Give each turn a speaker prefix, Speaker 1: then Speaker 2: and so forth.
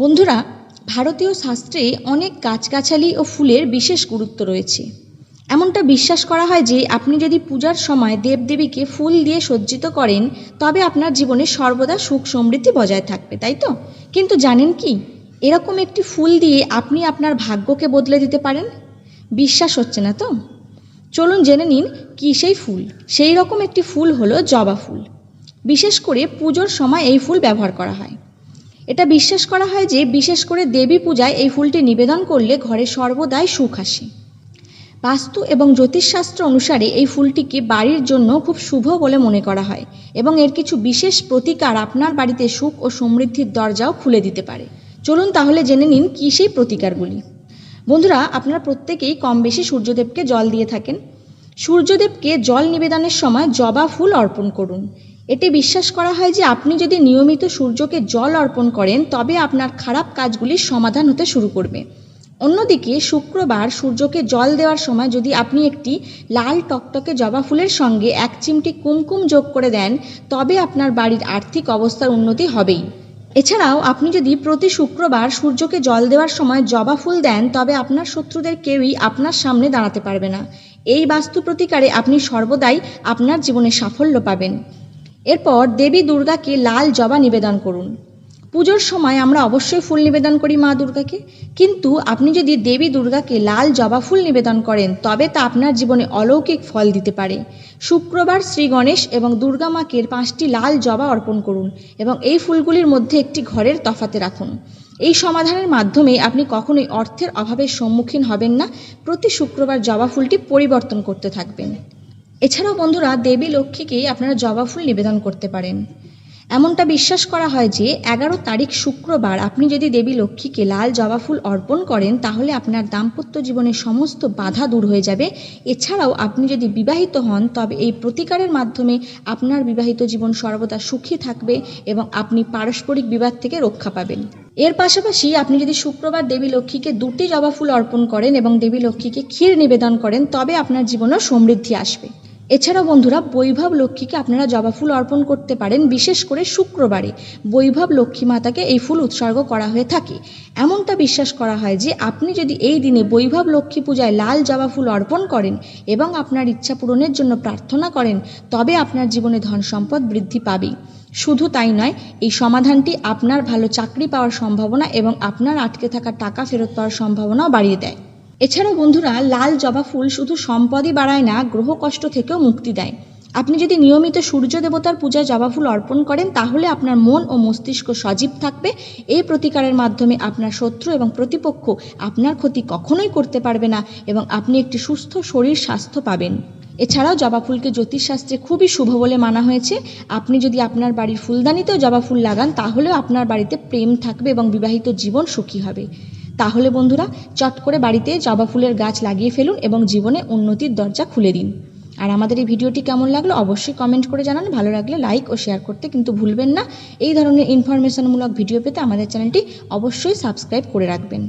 Speaker 1: বন্ধুরা, ভারতীয় শাস্ত্রে অনেক গাছগাছালি ও ফুলের বিশেষ গুরুত্ব রয়েছে। এমনটা বিশ্বাস করা হয় যে, আপনি যদি পূজার সময় দেবদেবীকে ফুল দিয়ে সজ্জিত করেন, তবে আপনার জীবনে সর্বদা সুখ সমৃদ্ধি বজায় থাকবে, তাই তো? কিন্তু জানেন কি, এরকম একটি ফুল দিয়ে আপনি আপনার ভাগ্যকে বদলে দিতে পারেন? বিশ্বাস হচ্ছে না তো? চলুন জেনে নিন, কী সেই ফুল? সেই রকম একটি ফুল হলো জবা ফুল। বিশেষ করে পুজোর সময় এই ফুল ব্যবহার করা হয়। এটা বিশ্বাস করা হয় যে বিশেষ করে দেবী পূজায় এই ফুলটি নিবেদন করলে ঘরে সর্বদাই সুখ আসে। বাস্তু এবং জ্যোতিষশাস্ত্র অনুসারে এই ফুলটিকে বাড়ির জন্য খুব শুভ বলে মনে করা হয় এবং এর কিছু বিশেষ প্রতিকার আপনার বাড়িতে সুখ ও সমৃদ্ধির দরজাও খুলে দিতে পারে। চলুন তাহলে জেনে নিন কী সেই প্রতিকারগুলি। বন্ধুরা, আপনারা প্রত্যেকেই কম বেশি সূর্যদেবকে জল দিয়ে থাকেন। সূর্যদেবকে জল নিবেদনের সময় জবা ফুল অর্পণ করুন এটি বিশ্বাস করা হয় যে আপনি যদি নিয়মিত সূর্যকে জল অর্পণ করেন, তবে আপনার খারাপ কাজগুলির সমাধান হতে শুরু করবে। অন্যদিকে শুক্রবার সূর্যকে জল দেওয়ার সময় যদি আপনি একটি লাল টকটকে জবা ফুলের সঙ্গে এক চিমটি কুমকুম যোগ করে দেন, তবে আপনার বাড়ির আর্থিক অবস্থার উন্নতি হবেই। এছাড়াও আপনি যদি প্রতি শুক্রবার সূর্যকে জল দেওয়ার সময় জবা ফুল দেন, তবে আপনার শত্রুদের কেউই আপনার সামনে দাঁড়াতে পারবে না। এই বাস্তু প্রতিকারে আপনি সর্বদাই আপনার জীবনে সাফল্য পাবেন। এরপর দেবী দুর্গাকে লাল জবা নিবেদন করুন। পুজোর সময় আমরা অবশ্যই ফুল নিবেদন করি মা দুর্গাকে, কিন্তু আপনি যদি দেবী দুর্গাকে লাল জবা ফুল নিবেদন করেন, তবে তা আপনার জীবনে অলৌকিক ফল দিতে পারে। শুক্রবার শ্রী গণেশ এবং দুর্গা মাকে পাঁচটি লাল জবা অর্পণ করুন এবং এই ফুলগুলির মধ্যে একটি ঘরের তফাতে রাখুন। এই সমাধানের মাধ্যমে আপনি কখনোই অর্থের অভাবের সম্মুখীন হবেন না। প্রতি শুক্রবার জবা ফুলটি পরিবর্তন করতে থাকবেন। এছাড়াও বন্ধুরা, দেবী লক্ষ্মীকে আপনারা জবা ফুল নিবেদন করতে পারেন। এমনটা বিশ্বাস করা হয় যে, এগারো তারিখ শুক্রবার আপনি যদি দেবী লক্ষ্মীকে লাল জবা ফুল অর্পণ করেন, তাহলে আপনার দাম্পত্য জীবনের সমস্ত বাধা দূর হয়ে যাবে। এছাড়াও আপনি যদি বিবাহিত হন, তবে এই প্রতিকারের মাধ্যমে আপনার বিবাহিত জীবন সর্বদা সুখী থাকবে এবং আপনি পারস্পরিক বিবাদ থেকে রক্ষা পাবেন। এর পাশাপাশি আপনি যদি শুক্রবার দেবী লক্ষ্মীকে দুটি জবা ফুল অর্পণ করেন এবং দেবী লক্ষ্মীকে ক্ষীর নিবেদন করেন, তবে আপনার জীবনেও সমৃদ্ধি আসবে। এছাড়াও বন্ধুরা, বৈভব লক্ষ্মীকে আপনারা জবা ফুল অর্পণ করতে পারেন, বিশেষ করে শুক্রবারে। বৈভব লক্ষ্মী মাতাকে এই ফুল উৎসর্গ করা হয়ে থাকে। এমনটা বিশ্বাস করা হয় যে, আপনি যদি এই দিনে বৈভব লক্ষ্মী পূজায় লাল জবা ফুল অর্পণ করেন এবং আপনার ইচ্ছা পূরণের জন্য প্রার্থনা করেন, তবে আপনার জীবনে ধন সম্পদ বৃদ্ধি পাবেই। শুধু তাই নয়, এই সমাধানটি আপনার ভালো চাকরি পাওয়ার সম্ভাবনা এবং আপনার আটকে থাকা টাকা ফেরত পাওয়ার সম্ভাবনাও বাড়িয়ে দেয়। এছাড়াও বন্ধুরা, লাল জবা ফুল শুধু সম্পদই বাড়ায় না, গ্রহ কষ্ট থেকেও মুক্তি দেয়। আপনি যদি নিয়মিত সূর্য দেবতার পূজায় জবা ফুল অর্পণ করেন, তাহলে আপনার মন ও মস্তিষ্ক সজীব থাকবে। এই প্রতিকারের মাধ্যমে আপনার শত্রু এবং প্রতিপক্ষ আপনার ক্ষতি কখনোই করতে পারবে না এবং আপনি একটি সুস্থ শরীর স্বাস্থ্য পাবেন। এছাড়াও জবা ফুলকে জ্যোতিষশাস্ত্রে খুবই শুভ বলে মানা হয়েছে। আপনি যদি আপনার বাড়ির ফুলদানিতেও জবা ফুল লাগান, তাহলেও আপনার বাড়িতে প্রেম থাকবে এবং বিবাহিত জীবন সুখী হবে। তাহলে বন্ধুরা, চট করে বাড়িতে জবা ফুলের গাছ লাগিয়ে ফেলুন এবং জীবনে উন্নতির দরজা খুলে দিন। আর আমাদের এই ভিডিওটি কেমন লাগল অবশ্যই কমেন্ট করে জানান। ভালো লাগলে লাইক ও শেয়ার করতে কিন্তু ভুলবেন না। এই ধরনের ইনফরমেশনমূলক ভিডিও পেতে আমাদের চ্যানেলটি অবশ্যই সাবস্ক্রাইব করে রাখবেন।